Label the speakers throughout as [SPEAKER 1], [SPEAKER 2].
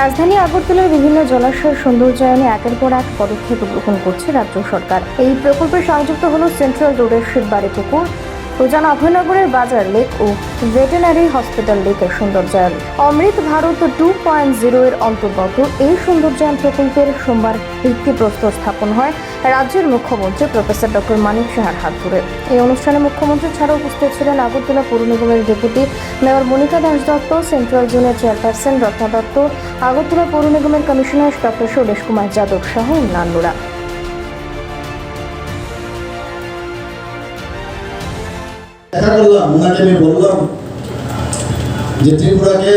[SPEAKER 1] রাজধানী আগরতলার বিভিন্ন জলাশয়ের সৌন্দর্যায়নে একের পর এক পদক্ষেপ গ্রহণ করছে রাজ্য সরকার। এই প্রকল্পে সংযুক্ত হল সেন্ট্রাল রোডের শিববাড়ি পুকুর। উজান অভয়নগরের বাজার লেক ও ভেটেনারি হসপিটাল লেকের সৌন্দর্যায়ন। Amrit Bharat two point zero এর অন্তর্গত এই সৌন্দর্যায়ন প্রকল্পের সোমবার ভিত্তিপ্রস্তর স্থাপন হয়। রাজ্যের মুখ্যমন্ত্রী প্রফেসর ডক্টর মানিক সাহার হাত ধরে। এই অনুষ্ঠানে মুখ্যমন্ত্রী ছাড়াও উপস্থিত ছিলেন আগরতলা পৌর নিগমের deputy mayor Monika Das Dutta, central জোনের চেয়ারপারসন রত্না দত্ত, আগরতলা পৌর নিগমের কমিশনার ডক্টর শৈলেশ কুমার যাদব সহ অন্যান্যরা।
[SPEAKER 2] দেখা করলাম ওনাকে আমি বললাম যে ত্রিপুরাকে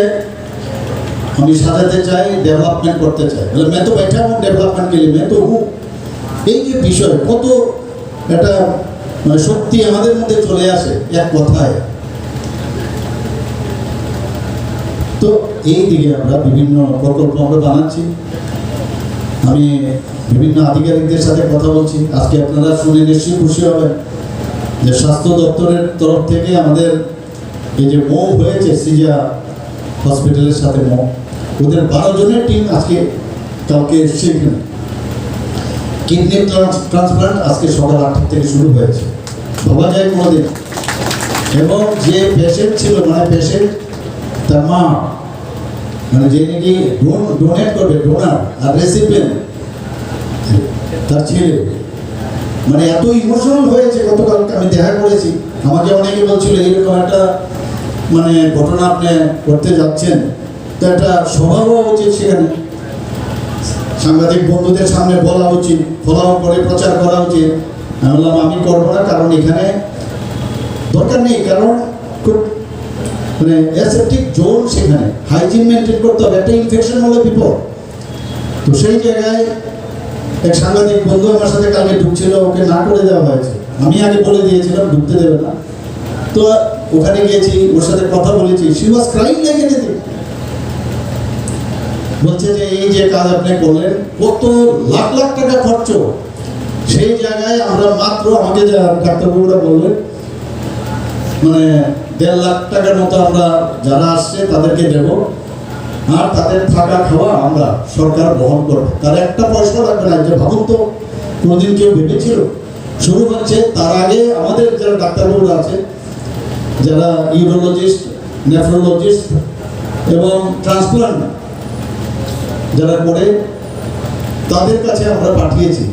[SPEAKER 2] আমি সাজাতে চাই ডেভেলপমেন্ট করতে চাই বলে मैं तो बैठा हूँ डेवलपमेंट के लिए मैं तो हूँ এই যে বিষয় কত একটা মানে শক্তি আমাদের মধ্যে চলে আসে এক কথায় তো এই দিকে আমরা বিভিন্ন প্রকল্প আমরা বানাচ্ছি আমি বিভিন্ন আধিকারিকদের সাথে কথা বলছি আজকে আপনারা শুনে নিশ্চয়ই খুশি হবেন যে স্বাস্থ্য দপ্তরের তরফ থেকে আমাদের এই যে মৌ হয়েছে সিজা হসপিটালের সাথে মৌ, ওদের বারো জনের টিম আজকে কালকে এসছে এখানে। কিডনি ট্রান্সপ্লান্ট আজকে সকাল আটটা থেকে শুরু হয়েছে। ভাবা যায় কোনোদিন। এবং যে পেশেন্ট ছিল মানে পেশেন্ট তার মা মানে যে নাকি ডোনেট করবে ডোনার আর রেসিপিয়েন্ট তার ছেলে। মানে এত ইমোশনাল হয়েছে, গতকালকে আমি দেখা করেছি। আমাকে অনেকে বলছিল এইরকম একটা মানে ঘটনা আপনি করতে যাচ্ছেন। তো একটা সভা হওয়া উচিত সেখানে। সাংবাদিক বন্ধুদের সামনে বলা উচিত ফলাও করে প্রচার করা উচিত। আমি বললাম, আমি করব না, কারণ এখানে দরকার নেই, কারণ খুব মানে অ্যাসেপ্টিক জোন সেখানে। হাইজিন মেনটেন করতে হবে, একটা ইনফেকশন হলে বিপদ। তো সেই জায়গায় এক সাংবাদিক বন্ধু আমার সাথে কালকে ঢুকছিল, ওকে না করে দেওয়া হয়েছে। আমি আগে বলে দিয়েছিলাম, ঢুকতে দেবে না। তো ওখানে গিয়েছি, ওর সাথে কথা বলেছি। শি ওয়াজ ক্রাইম লেগে যেতে বলছে যে, এই যে কাজ আপনি করলেন, কত লাখ লাখ টাকা খরচ। সেই জায়গায় আমরা মাত্র, আমাকে যা ডাক্তারবাবুরা বললেন মানে দেড় লাখ টাকার মতো আমরা যারা আসছে, তাদেরকে দেব। আর তাদের থাকা খাওয়া আমরা সরকার বহন করবে। তার একটা পয়সা লাগবে না যে ভাবুন তো, কোনোদিন কেউ ভেবেছিল? শুরু হচ্ছে তার আগে আমাদের যারা ডাক্তারবাবুরা আছে যারা ইউরোলজিস্ট, নেফ্রোলজিস্ট এবং ট্রান্সপ্লান্ট, যারা করে, তাদের কাছে আমরা পাঠিয়েছি।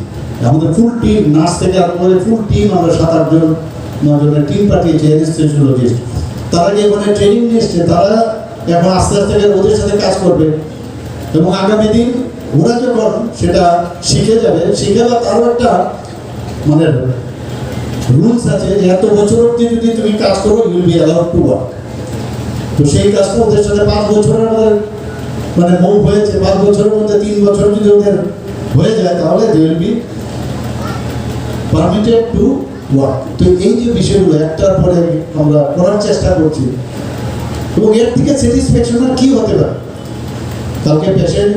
[SPEAKER 2] আমাদের ফুল টিম নার্স থেকে আরম্ভ করে ফুল টিম আমরা সাত আটজন নজনের টিম পাঠিয়েছি তারা যে ওখানে ট্রেনিং নিয়েছে তারা এখন আস্তে আস্তে ওদের সাথে কাজ করবে। এবং আগামী দিন ওরা যখন সেটা শিখে যাবে, শিখে বা তারও একটা মানে রুলস আছে যে এত বছর অব্দি যদি তুমি কাজ করো you'll be allowed to work তো সেই কাজটা ওদের সাথে পাঁচ বছরের আমাদের মানে মৌ হয়েছে। পাঁচ বছরের মধ্যে তিন বছর যদি ওদের হয়ে যায়, তাহলে they will be permitted to work তো এই যে বিষয়গুলো, একটার পরে আমরা করার চেষ্টা করছি। এবং এর থেকে স্যাটিসফ্যাকশন কি হতে পারে? কালকে পেশেন্ট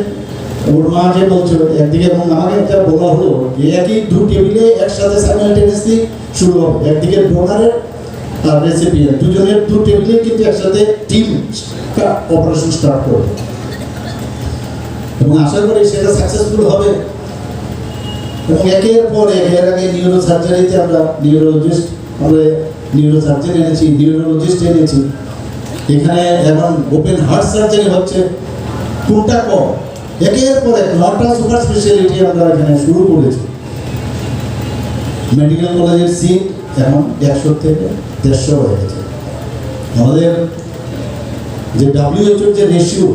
[SPEAKER 2] ওর মা যে বলছিল, একদিকে এবং আমাকে একটা বলা হলো, যে একই দু টেবিলে একসাথে সাইমালটেনিয়াসলি শুরু হবে। একদিকে ডোনারের আর রেসিপিয়েন্ট দুজনের দু টেবিলে কিন্তু একসাথে টিম অপারেশন স্টার্ট করবে। এবং আশা করি সেটা সাকসেসফুল হবে। এবং একের পর এক, এর আগে নিউরো সার্জারিতে আমরা নিউরোলজিস্ট আমরা নিউরো সার্জন এনেছি নিউরোলজিস্ট এনেছি। এখানে এখন ওপেন হার্ট সার্জারি হচ্ছে, কোনটা কম? একের পর এক নটা সুপার স্পেশালিটি আমরা এখানে শুরু করেছি। মেডিকেল কলেজের সিট এখন একশো থেকে দেড়শো হয়ে গেছে। আমাদের যে ডাব্লিউএইচওর যে রেশিও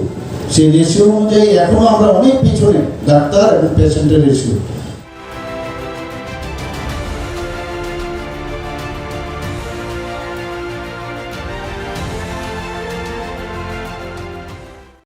[SPEAKER 2] সেই রেশিও অনুযায়ী এখনও আমরা অনেক পিছনে, ডাক্তার এবং পেশেন্টের রেশিও